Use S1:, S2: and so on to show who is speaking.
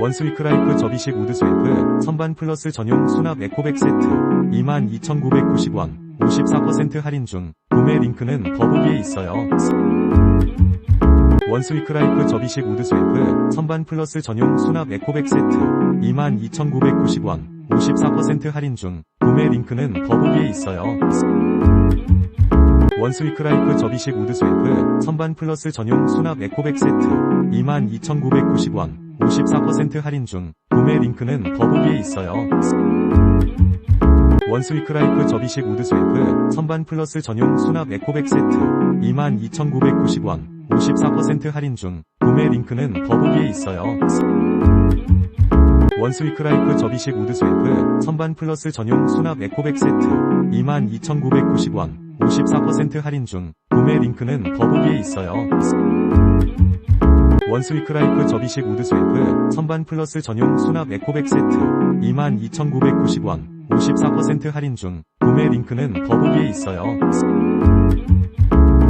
S1: 원스위크 라이프 접이식 우드 스웨프 선반 플러스 전용 수납 에코백 세트 22,990원 54% 할인 중 구매 링크는 더보기에 있어요. 원스위크 라이프 접이식 우드 스웨프 선반 플러스 전용 수납 에코백 세트 22,990원 54% 할인 중 구매 링크는 더보기에 있어요. 원스위크 라이프 접이식 우드 스웨프 선반 플러스 전용 수납 에코백 세트 22,990원 54% 할인 중 구매 링크는 더보기에 있어요. 원스위크 라이프 접이식 우드 스웨프 선반 플러스 전용 수납 에코백 세트 22,990원 54% 할인 중 구매 링크는 더보기에 있어요. 원스위크 라이프 접이식 우드 스웨프 선반 플러스 전용 수납 에코백 세트 22,990원 54% 할인 중 구매 링크는 더보기에 있어요. 원스위크 라이프 접이식 우드 스웨프 선반 플러스 전용 수납 에코백 세트 22,990원 54% 할인 중 구매 링크는 더보기에 있어요.